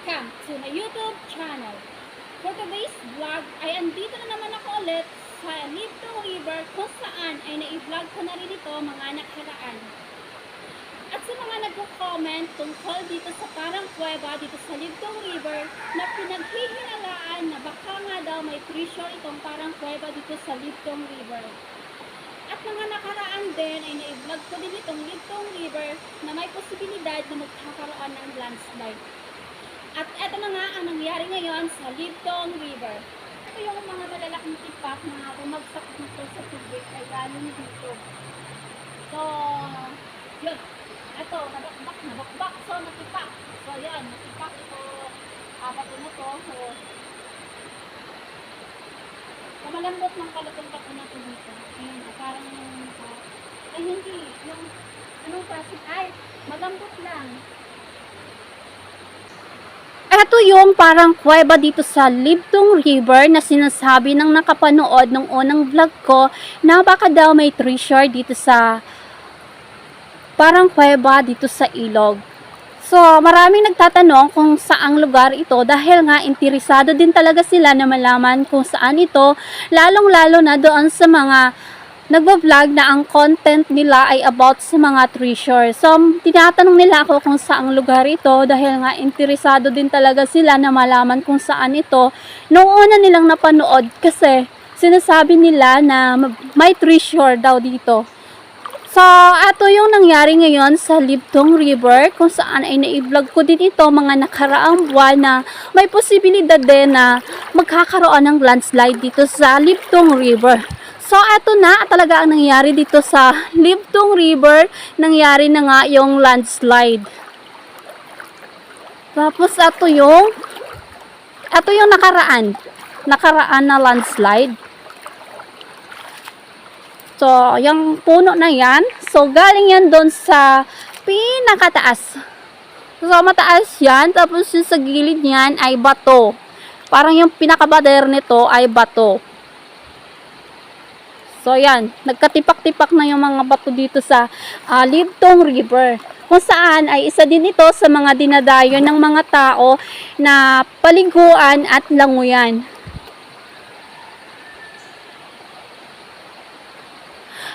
Welcome to my YouTube channel. For today's vlog ay andito na naman ako ulit sa Libtong River kung saan ay na-vlog ko na rin ito mga nakaraan. At sa mga nagko-comment tungkol dito sa parang kuweba dito sa Libtong River na pinaghihinalaan na baka nga daw may treasure itong parang kuweba dito sa Libtong River. At mga nakaraan din ay na-vlog ko din itong Libtong River na may posibilidad na magkakaroon ng landslide. At eto na nga ang nangyari ngayon sa Libtong River. Ito yung mga malalaking tipak na bumagsak dito sa tubig ay galing dito. So, yun. Ito, nabakbak, nabakbak. So, natipak. So, yan, natipak ito. Apat na to. So, malambot ng kalatong na ito dito. Ayun, ah, parang yung, ah, ay hindi, yung, anong klase, ay, malambot lang. Ito yung parang kuweba dito sa Libtong River na sinasabi ng nakapanood ng unang vlog ko na baka daw may treasure dito sa parang kuweba dito sa ilog. So, maraming nagtatanong kung saang lugar ito dahil nga interesado din talaga sila na malaman kung saan ito, lalong-lalo na doon sa mga nagbo-vlog na ang content nila ay about sa mga treasure. So, tinatanong nila ako kung saang lugar ito dahil nga interesado din talaga sila na malaman kung saan ito. Noong una nilang napanood kasi sinasabi nila na may treasure daw dito. So, ito yung nangyari ngayon sa Libtong River kung saan ay na-vlog ko din ito mga nakaraang buwan na may posibilidad din na magkakaroon ng landslide dito sa Libtong River. So, eto na talaga ang nangyari dito sa Libtong River. Nangyari na nga yung landslide. Tapos, eto yung eto yung nakaraan. Nakaraan na landslide. So, yung puno na yan, so galing yan doon sa pinakataas. So, mataas yan, tapos yung sa gilid niyan ay bato. Parang yung pinakabader nito ay bato. So, yan. Nagkatipak-tipak na yung mga bato dito sa ah, Libtong River. Kung saan ay isa din ito sa mga dinadayo ng mga tao na paliguan at languyan.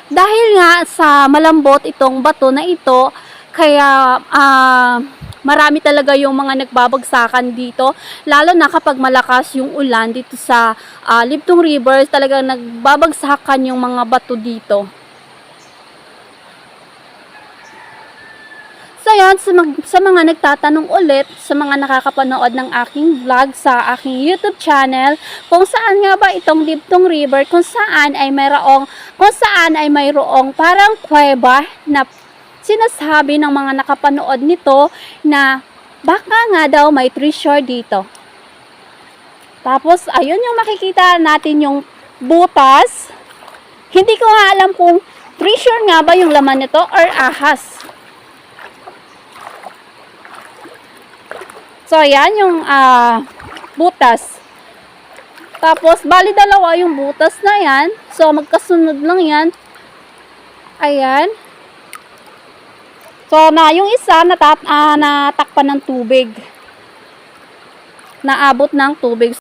Dahil nga sa malambot itong bato na ito, kaya ah, marami talaga yung mga nagbabagsakan dito. Lalo na kapag malakas yung ulan dito sa ah, Libtong River, talagang nagbabagsakan yung mga bato dito. So yan, sa, mag- sa mga nagtatanong ulit, sa mga nakakapanood ng aking vlog sa aking YouTube channel, kung saan nga ba itong Libtong River, kung saan ay mayroong, kung saan ay mayroong parang kuweba na sinasabi ng mga nakapanood nito na baka nga daw may treasure dito. Tapos, ayun yung makikita natin yung butas. Hindi ko nga alam kung treasure nga ba yung laman nito or ahas. So, ayan yung ah, butas. Tapos, bali dalawa yung butas na yan. So, magkasunod lang yan. Ayan. So, na yung isa natap, ah, natakpan ng tubig. Naabot ng tubig.